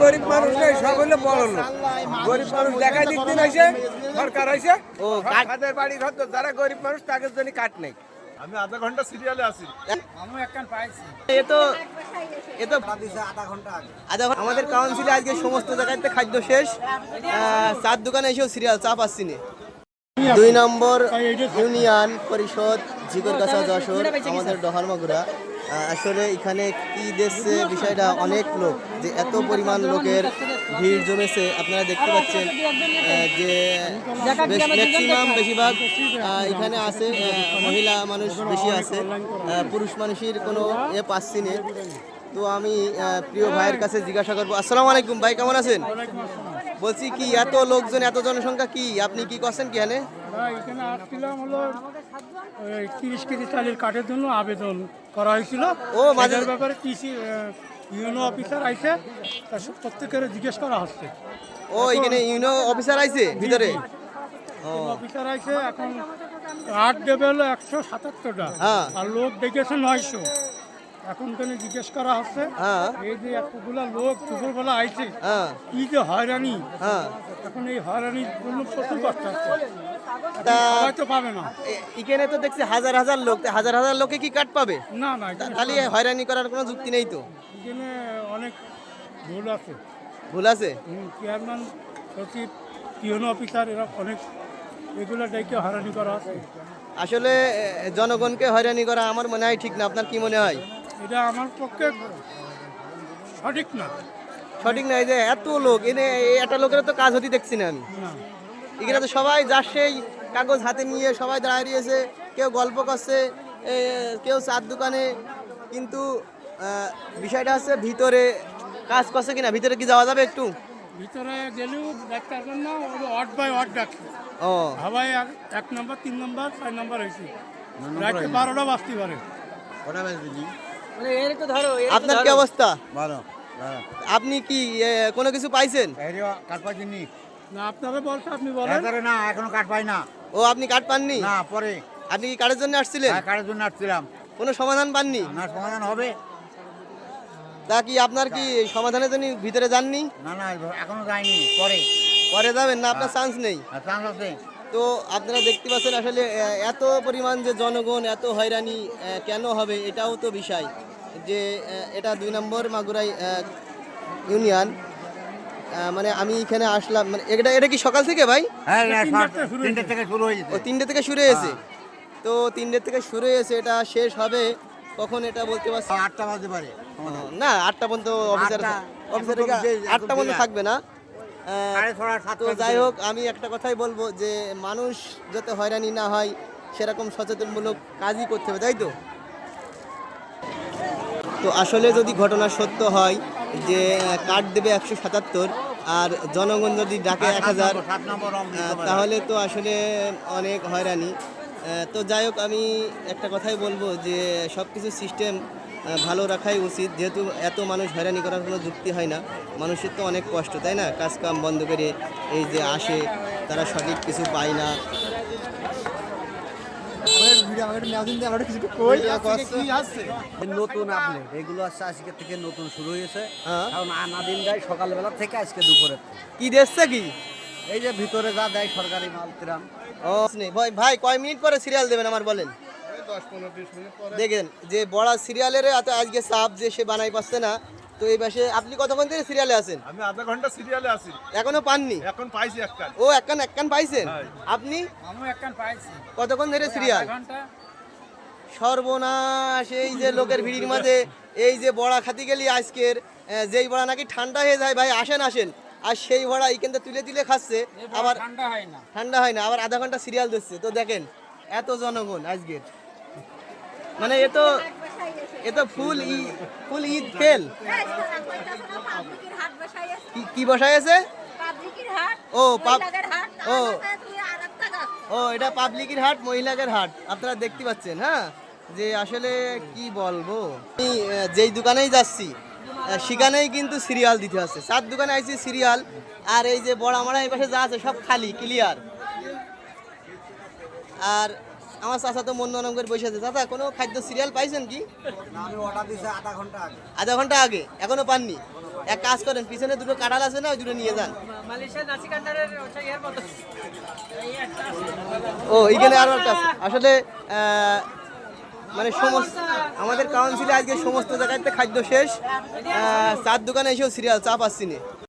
গরিব মানুষ নেই সব হলো বড় লোক। গরিব মানুষ দেখা দিতে নাইছে সরকার হয়েছে ও, তাদের বাড়ি ঘর তো যারা গরিব মানুষ তাদের জন্য কাট নেই। আমি আধা ঘণ্টা সিরিয়ালে আছি। এ তো এ তো আধা ঘন্টা- আমাদের কাউন্সিলে আজকে সমস্ত জায়গাতে খাদ্য শেষ। আহ, চার দোকানে এসেও সিরিয়াল চা পাচ্ছি না। দুই নম্বর ইউনিয়ন পরিষদ ঝিকরগাছা যশোর আমাদের ডহারমাগুড়া। আসলে এখানে কি দেখছে বিষয়টা অনেক লোক, যে এত পরিমাণ লোকের ভিড় জমেছে। আপনারা দেখতে পাচ্ছেন যে ম্যাক্সিমাম বেশিরভাগ এখানে আছে মহিলা মানুষ বেশি আছে পুরুষ মানুষের কোনো এ পাচ্ছি তো আমি প্রিয় ভাইয়ের কাছে জিজ্ঞাসা করব। আসসালামু আলাইকুম ভাই, কেমন আছেন? বলছি কি এত লোকজন এত জনসংখ্যা কি? আপনি কি করছেন কি এখানে? এখানে আসছিলাম হলো তিরিশ কেজি চালের কাঠের জন্য আবেদন করা হয়েছিল। ও, মাঝে- এটার ব্যাপারে কৃষি ইউনো অফিসার আইসে তা প্রত্যেকের জিজ্ঞেস করা হচ্ছে। ও এখানে ইউনো অফিসার আইছে ভিতরে? ও অফিসার আইসে এখন আট দেবে হলো একশো সাতাত্তরটা। হ্যাঁ। আর লোক ডেকেছে নয়শো। এখন কেন জিজ্ঞেস করা হচ্ছে? হ্যাঁ। এই যে এতগুলা লোক দুপুরবেলা আইছে হ্যাঁ। কি যে হয়রানি? হ্যাঁ। এখন এই হয়রানির জন্য প্রচুর কষ্ট হচ্ছে। এখানে তো দেখছি হাজার হাজার লোক হাজার হাজার লোকে কি কাট পাবে? না হয়রানি করার কোনো যুক্তি নেই তো? এখানে অনেক ভুল আছে। ভুল আছে? হুম, চেয়ারম্যান সচিব পিওন অফিসার এরা অনেক এগুলো ডেকে হারানি করা আছে আসলে জনগণকে হয়রানি করা আমার মনে হয় ঠিক না। আপনার কি মনে হয়? এটা আমার পক্ষে সঠিক না। সঠিক না এই যে এত লোক এনে এই একটা লোকের তো কাজ হতে দেখছি না আমি। এখানে তো সবাই যার সেই কাগজ হাতে নিয়ে সবাই দাঁড়িয়ে রয়েছে কেউ গল্প করছে কেউ চার দোকানে কিন্তু বিষয়টা হচ্ছে ভিতরে কাজ করছে কিনা ভিতরে কি যাওয়া যাবে একটু? ভিতরে গেলেও দেখতে পারবেন না বাই ওয়ার্ড ডাকছে ও। হাওয়াই এক- এক নম্বর তিন নম্বর ছয় নম্বর হয়েছে। রাত্রে বারোটা বাজতে পারে। আপনার কি অবস্থা? ভালো আপনি কি কোনো কিছু পাইছেন? কাঠ না আপনারা বলছে আপনি বলেন। না এখনও কাঠ পাই না। ও আপনি কার্ড পাননি? না পরে। আপনি কি কার্ডের জন্য আসছিলেন? হ্যাঁ, কাঠের জন্য আসছিলাম। কোনো সমাধান পাননি? না সমাধান হবে। তা কি আপনার কি সমাধানের জন্য ভিতরে যাননি? না না এখনও যায়নি পরে। পরে যাবেন না আপনার চান্স নেই। চান্স আছে। তো আপনারা দেখতে পাচ্ছেন আসলে এত পরিমাণ যে জনগণ এত হয়রানি কেন হবে এটাও তো বিষয়। যে এটা দুই নম্বর মাগুরাই ইউনিয়ন। মানে আমি এখানে আসলাম মানে এটা এটা কি সকাল থেকে ভাই? হ্যাঁ তিনটে থেকে শুরু হয়ে ও তিনটে থেকে শুরু হয়েছে? তো তিনটে থেকে শুরু হয়েছে এটা শেষ হবে কখন এটা বলতে পারছি? আটটা বাজতে পারে। না আটটা পর্যন্ত অফিসার আটটা, অফিসার আটটা পর্যন্ত থাকবে না। আহ, তো যাই হোক আমি একটা কথাই বলব যে মানুষ যাতে হয়রানি না হয় সেরকম সচেতনমূলক কাজই করতে হবে তাই তো? তো আসলে যদি ঘটনা সত্য হয় যে কার্ড দেবে একশো সাতাত্তর আর জনগণ যদি ডাকে এক হাজার। তাহলে তো আসলে অনেক হয়রানি। তো যাই হোক আমি একটা কথাই বলব যে সব কিছু সিস্টেম ভালো রাখাই উচিত। যেহেতু এত মানুষ হয়রানি করার কোনো যুক্তি হয় না মানুষের তো অনেক কষ্ট তাই না? কাজকাম বন্ধ করে এই যে আসে তারা সঠিক কিছু পায় না। নতুন আপনি এগুলো আসছে আজকে থেকে নতুন শুরু হয়েছে। হ্যাঁ। কারণ আনা দিন দেয় সকালবেলা থেকে আজকে দুপুরে। কি দেখছে কি? এই যে ভিতরে যা দেয় সরকারি মাল ত্রাণ। ও ভাই ভাই কয় মিনিট পরে সিরিয়াল দেবেন আমার বলেন? দেখেন যে বড় সিরিয়ালের আজকে সাপ যে সে বানাই পাচ্ছে না তো এই পাশে আপনি কতক্ষণ থেকে সিরিয়ালে আছেন? আমি আধা ঘণ্টা সিরিয়ালে আছি। এখনও পাননি? এখন পাইছি এক ও একখান একখান পাইছেন? আপনি? আমি একখান পাইছি। কতক্ষণ ধরে সিরিয়াল ঘণ্টা। সর্বনাশ এই যে লোকের ভিড়ির মাঝে এই যে বড়া খাতি গেলি আজকের যেই বড়া নাকি ঠান্ডা হয়ে যায় ভাই আসেন আসেন। আর সেই বড়া এইখানটা তুলে তুলে খাচ্ছে আবার ঠান্ডা হয় না। ঠান্ডা হয় না আবার আধা ঘণ্টা সিরিয়াল দিচ্ছে। তো দেখেন এত জনগণ আজকের। মানে এ তো এ তো ফুল ই ফুল ঈদ ফেল। হাট বসাই আছে কি- কি আছে? ও, ও। ও এটা পাবলিকের হাট মহিলাদের হাট। আপনারা দেখতে পাচ্ছেন হ্যাঁ? যে আসলে কি বলব? আমি যেই দোকানেই যাচ্ছি সেখানেই কিন্তু সিরিয়াল দিতে হচ্ছে। চার দোকানে আইছি সিরিয়াল আর এই যে বড় মারা এই পাশে যা আছে সব খালি ক্লিয়ার। আর আমার চাচা তো মন নরম করে বসে আছে। চাচা কোনো খাদ্য সিরিয়াল পাইছেন কি? আমি অর্ডার দিয়েছি আধা ঘণ্টা আগে। আধা ঘণ্টা আগে এখনও পাননি। এক কাজ করেন পিছনে দুটো কাঁঠাল আছে না ওই দুটো নিয়ে যান। ও এইখানে আরও একটা আছে। আসলে আহ, মানে সমস্ত আমাদের কাউন্সিলে আজকে সমস্ত জায়গাতে খাদ্য শেষ। আহ, চার দোকানে এসেও সিরিয়াল চা পাচ্ছি না।